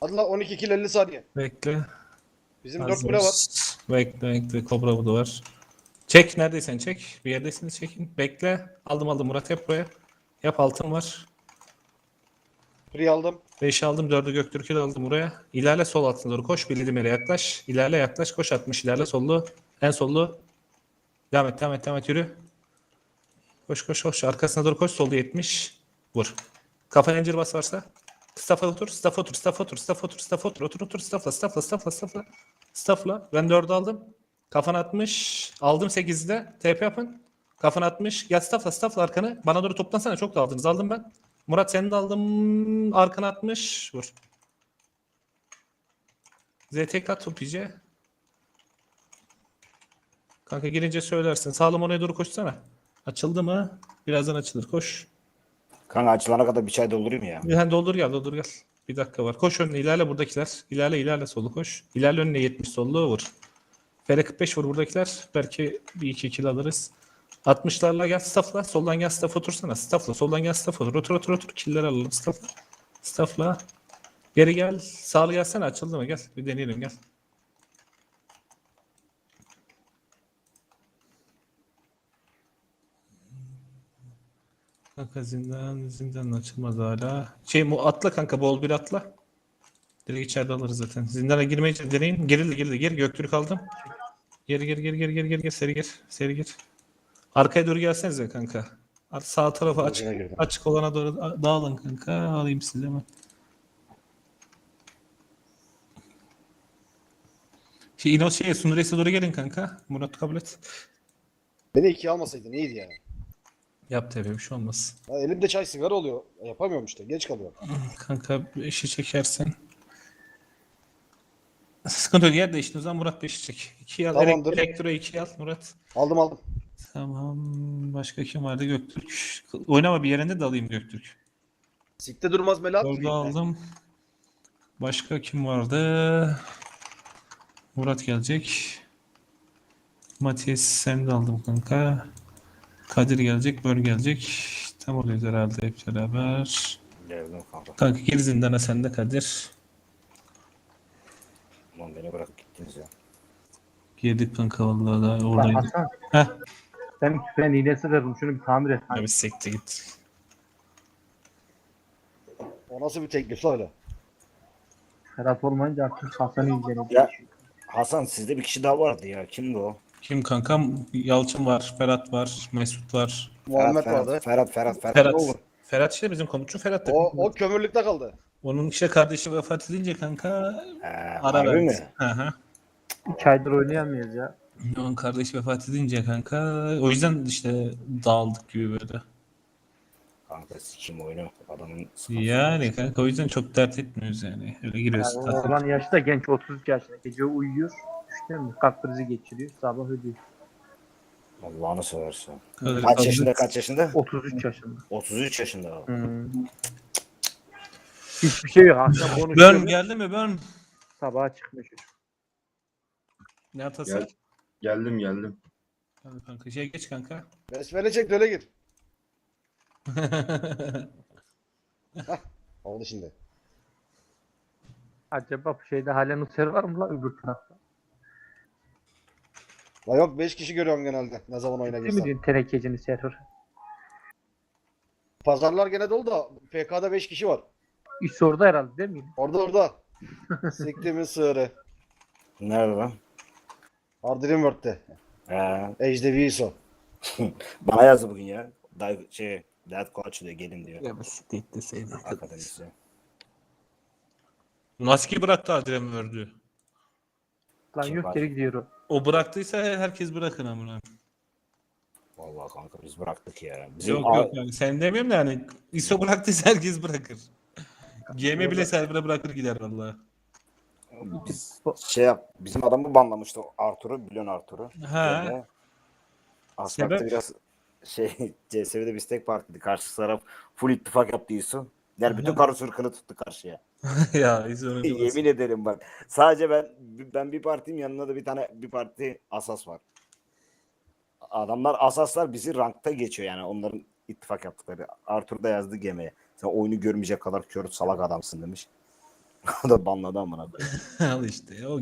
Hadi la 12 kill 50 saniye. Bekle. Bizim 4 Hazır. kule var. Bekle bekle. Kobra bu da var. Çek neredeysen çek. Bir yerdesiniz çekin. Bekle. Aldım aldım Murat yap buraya. Yap altın var. Free aldım. 5 aldım 4'ü Göktürk'ü de aldım buraya. İlerle sol altına doğru koş. Bildiğim yere yaklaş. İlerle yaklaş. Koş 60 ilerle sollu. En sollu. Devam et devam et devam et yürü. Koş koş koş. Arkasına doğru koş. Solda 70. Vur. Kafaya incir bas varsa. Staff'a otur. Staff'a otur. Staff'a otur. Staff'a otur. Staff'a otur. Otur otur. Staff'la. Staff'la. Staff'la. Staff'la. Staff'la. Ben 4'ü aldım. Kafana 60. Aldım 8'i de. TP yapın. Kafana 60. Gel staff'la. Staff'la arkanı. Bana doğru toplansana. Çok da aldınız. Aldım ben. Murat seni de aldım. Arkana 60. Vur. ZTK topice. Kanka girince söylersin. Sağlam oraya doğru koşsana. Açıldı mı? Birazdan açılır. Koş. Kanka açılana kadar bir çay doldurayım ya. Bir hani doldur gel doldur gel. Bir dakika var. Koş önüne ilerle buradakiler. İlerle ilerle solu koş. İlerle önüne 70 sollu vur. Fere 45 vur buradakiler. Belki bir iki kill alırız. 60'larla gel staffla. Soldan gel staff otursana. Staffla. Soldan gel staff otur. Otur otur otur. Killer alalım. Staffla. Staffla. Geri gel. Sağlı gelsene. Açıldı mı? Gel. Bir deneyelim gel. Kanka zindan zindan açılmadı hala. Şey mu atla kanka bol bir atla. Direkt içeride alırız zaten. Zindana girmeye deneyin. Gerildi gerildi. Geri Göktürk aldım. Geri geri geri geri geri geri geri seri gir. Seri gir. Arkaya doğru gelsenize kanka. Sağ tarafa açık açık olana doğru da- dağılın kanka. Alayım sizi hemen. Şey, İno şeye Sundures'e doğru gelin kanka. Murat kabul et. Beni 2 almasaydın iyiydi yani. Yap tabii bir şey olmaz. Ya elimde çay sigara oluyor. Yapamıyorum işte. Geç kalıyorum. Kanka beşi çekersen. Sıkıntı yok. Yer değişti. O zaman Murat beşi çek. İki al. Tamamdır. Elek- elektro iki al Murat. Aldım aldım. Tamam. Başka kim vardı? Göktürk. Oynama bir yerinde de alayım Göktürk. Sikte durmaz Mela. Orada aldım. Başka kim vardı? Murat gelecek. Matias sen de aldım kanka. Kadir gelecek. Bör gelecek. Tam oluyoruz herhalde hep beraber. Geldim kanka. Kanka geri zindana sen de Kadir. Ulan beni bırakıp gittiniz ya. Girdik kanka vallahi da Lan oradaydı. Hasan Heh. ben ben iğnesi kırdım şunu bir tamir et. Abi sekte git. O nasıl bir teklif la öyle? Ferhat olmayınca artık Hasan'ı izleyelim. Ya Hasan sizde bir kişi daha vardı ya. Kimdi o? Kim kankam? Yalçın var, Ferhat var, Mesut var. Muhammed Ferhat, vardı. Ferhat, Ferhat, Ferhat. Ferhat. Oldu? Ferhat işte bizim komutçu Ferhat. da. O, o kömürlükte kaldı. Onun işte kardeşi vefat edince kanka Ee, ara harbi verdi. mi? Hı hı. 3 aydır oynayamıyoruz ya. Onun kardeşi vefat edince kanka o yüzden işte dağıldık gibi böyle. Kanka sikim oyunu. Adamın sıkıntısı. Yani kanka o yüzden çok dert etmiyoruz yani. Öyle giriyoruz. Yani takip- olan yaşta genç 33 yaşında. Gece uyuyor. İşte mi? Kalp krizi geçiriyor. Sabah ölüyor. Allah'ını seversen. Öyle Kaç kaldı. yaşında kaç yaşında? 33 yaşında. 33 yaşında. abi. Hmm. Hiçbir şey yok. Akşam konuşuyor. Geldi mi Bön? Sabaha çıkmış çocuk. Ne atası? Gel. Geldim geldim. Tamam Kanka şey geç kanka. Besmele çek öyle gir. Oldu şimdi. Acaba bu şeyde halen Nusser var mı la öbür tarafta? La yok 5 kişi görüyorum genelde. Ne zaman oyuna Değil mi girsem. diyorsun tenekecini server? Pazarlar gene dolu da PK'da 5 kişi var. İş orada herhalde değil mi? Orada orada. Siktimin sığırı. Nerede lan? Hardrimworth'te. Ee, Ejdevi ISO. bana yazdı bugün ya. Day, şey, Dad Coach diyor gelin diyor. Ya basit. Akademisi. Nasıl ki bıraktı Adrem Word'ü? Lan yok var? geri gidiyor o. Bıraktıysa herkes bırakın amına. Vallahi kanka biz bıraktık ya. Bizim Yok yok yani sen demiyorum da yani ISO bıraktıysa herkes bırakır. GM bile server'a bırakır gider vallahi. biz şey yap, bizim adamı banlamıştı Artur'u, biliyorsun Artur'u. Ha. Böyle. Sebep? biraz şey CSV'de biz tek partiydi. Karşı taraf full ittifak yaptı Yusuf. Der bütün karı sırkını tuttu karşıya. ya ISO'nun Yemin ederim bak. Sadece ben ben bir partiyim yanında da bir tane bir parti asas var. Adamlar asaslar bizi rankta geçiyor yani onların ittifak yaptıkları. Arthur da yazdı gemiye. Sen oyunu görmeyecek kadar kör salak adamsın demiş. O da banladı amına. Al işte o.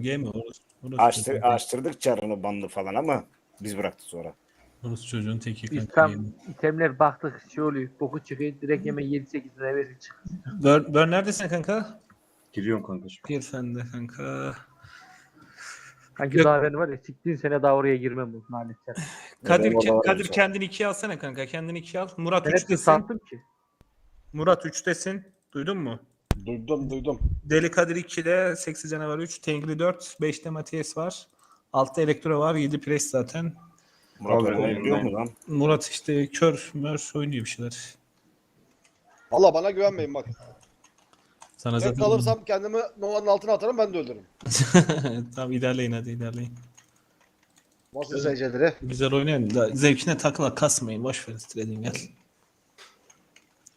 Orası, Açtır, açtırdık çarını bandı falan ama biz bıraktık sonra. Orası çocuğun teki Biz kanka. tam game. itemler baktık şey oluyor. Boku çıkıyor. Direkt hemen 7-8 liraya verir çıkıyor. Bör, Bör neredesin kanka? Giriyorum kankacığım. Gir sen de kanka. Sanki Yok. daha ben var ya siktiğin sene daha oraya girmem bu maalesef. Kadir, Kadir şey. kendini ikiye alsana kanka. Kendini ikiye al. Murat Ben hepsini sattım ki. Murat üçtesin. Duydun mu? Duydum duydum. Deli Kadir 2'de, Seksi Canavar 3, Tengri 4, 5'te Matias var. Altta Elektro var, 7 Pres zaten. Murat oynamayı biliyor mu lan? Murat işte kör, mör oynuyor bir şeyler. Valla bana güvenmeyin bak. Sana Ben zaten... kalırsam kendimi Nova'nın altına atarım ben de ölürüm. tamam ilerleyin hadi ilerleyin. Nasıl seyircileri? Güzel oynayın da zevkine takıla kasmayın. Boş ver istediğin gel.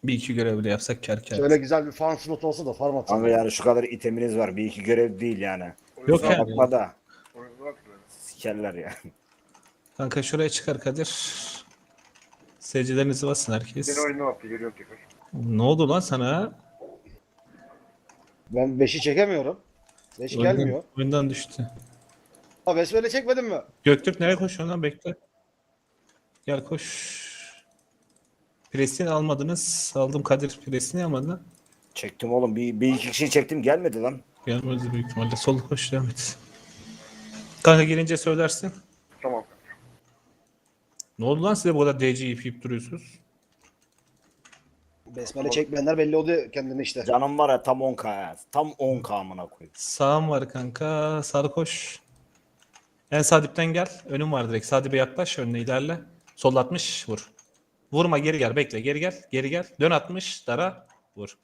Bir iki görev bile yapsak kar kar. Şöyle güzel bir farm slot olsa da farm atsam. Ama yani şu kadar iteminiz var. Bir iki görev değil yani. Yok Kusura yani. bakma da. Sikerler ya. Kanka şuraya çıkar Kadir. Seyircilerinizi basın herkes. oyunu yaptı geliyorum tekrar. Ne oldu lan sana? Ben 5'i çekemiyorum. 5 gelmiyor. Oyundan, düştü. Ha Vesmele çekmedin mi? Göktürk nereye koşuyorsun lan bekle. Gel koş. Presini almadınız. Aldım Kadir presini almadı. Çektim oğlum. Bir, bir iki kişi çektim gelmedi lan. Gelmez büyük ihtimalle. Sol koş devam et. Kanka gelince söylersin. Ne oldu lan size bu kadar DC ip yiyip duruyorsunuz? Besmele çekmeyenler belli oluyor kendini işte. Canım var ya tam 10k ya. Tam 10k amına koyayım. Sağım var kanka. Sarı koş. En sağ dipten gel. Önüm var direkt. Sağ dibe yaklaş. Önüne ilerle. Sol 60 vur. Vurma geri gel. Bekle. Geri gel. Geri gel. Dön 60. Dara. Vur.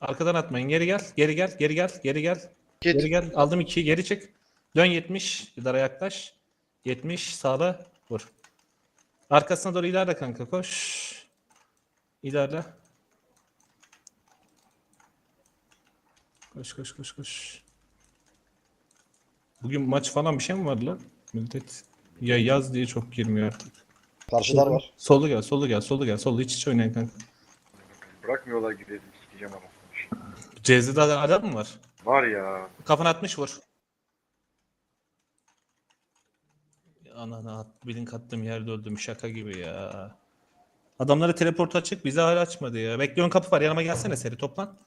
Arkadan atmayın. Geri gel. Geri gel. Geri gel. Geri gel. Git. Geri gel. Aldım 2'yi. Geri çık. Dön 70. Dara yaklaş. 70. Sağla. Vur. Arkasına doğru ilerle kanka. Koş. İlerle. Koş koş koş koş. Bugün maç falan bir şey mi var lan? Millet ya yaz diye çok girmiyor artık. Karşılar var. Solu gel, solu gel, solu gel, solu iç içe oynayın kanka. Bırakmıyorlar gidelim sikeceğim anasını. Cezide adam mı var? Var ya. Kafana atmış vur. Anana at, bilin attığım yerde öldüm şaka gibi ya. Adamları teleport açık bize hala açmadı ya. Bekliyorum kapı var yanıma gelsene seri toplan.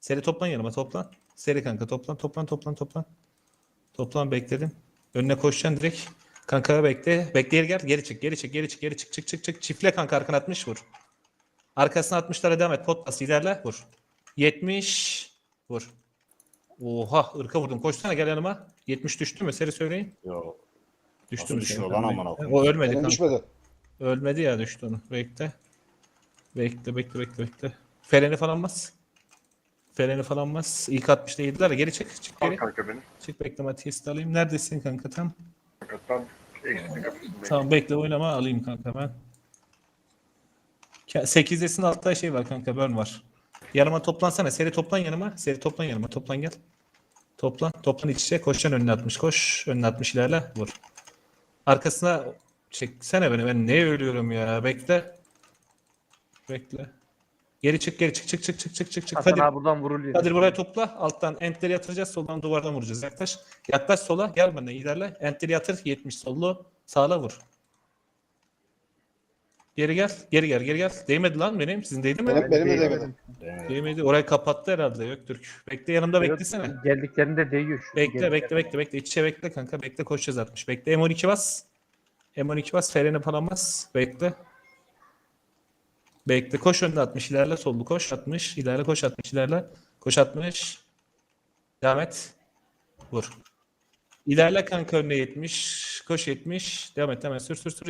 Seri toplan yanıma toplan. Seri kanka toplan toplan toplan toplan. Toplan bekledim. Önüne koşacaksın direkt. Kanka bekle. Bekle geri gel. Geri çık geri çık geri çık geri çık çık çık çık. Çiftle kanka arkana atmış vur. Arkasına 60'lara devam et. Pot bas ilerle vur. 70 vur. Oha ırka vurdum. Koşsana gel yanıma. 70 düştü mü? Seri söyleyin. Yo. Düştü Nasıl mü? düşüyor lan amına koyayım? O ölmedi Benim kanka. düşmedi. Ölmedi ya düştü onu. Bekle. Bekle bekle bekle bekle. Freni falan bas. Freni falan bas. İlk 60'da yediler ya. Geri çık. Çık Al geri. kanka beni. Çık bekle Matias'ı da alayım. Neredesin kanka tam? Kanka kapısındayım. Tamam bekle oynama alayım kanka ben. 8'desin altta şey var kanka burn var. Yanıma toplansana. Seri toplan yanıma. Seri toplan yanıma. Toplan gel. Toplan. Toplan iç içe. Koşacaksın önüne 60. Koş. Önüne 60 ilerle. Vur. Arkasına çeksene beni. Ben neye ölüyorum ya? Bekle. Bekle. Geri çık geri çık çık çık çık çık çık çık. Hasan Kadir, abi buradan vuruluyor. Kadir buraya topla. Alttan entleri yatıracağız. Soldan duvardan vuracağız. Yaklaş. Yaklaş sola. Gel benden ilerle. Entleri yatır. 70 sollu. Sağla vur. Geri gel. Geri gel. Geri gel. Değmedi lan benim. Sizin değdi mi? Benim, benim de. Ee, Değmedi. Orayı kapattı herhalde Göktürk. Bekle yanımda beklesene. Geldiklerinde değiyor şu. Bekle bekle bekle bekle. İç içe bekle kanka. Bekle koşacağız 60. Bekle M12 bas. M12 bas. Freni falan bas. Bekle. Bekle. Koş önde 60. ilerle sollu koş 60. ilerle koş 60. ilerle. Koş 60. Devam et. Vur. İlerle kanka önüne 70. Koş 70. Devam et hemen sür sür sür.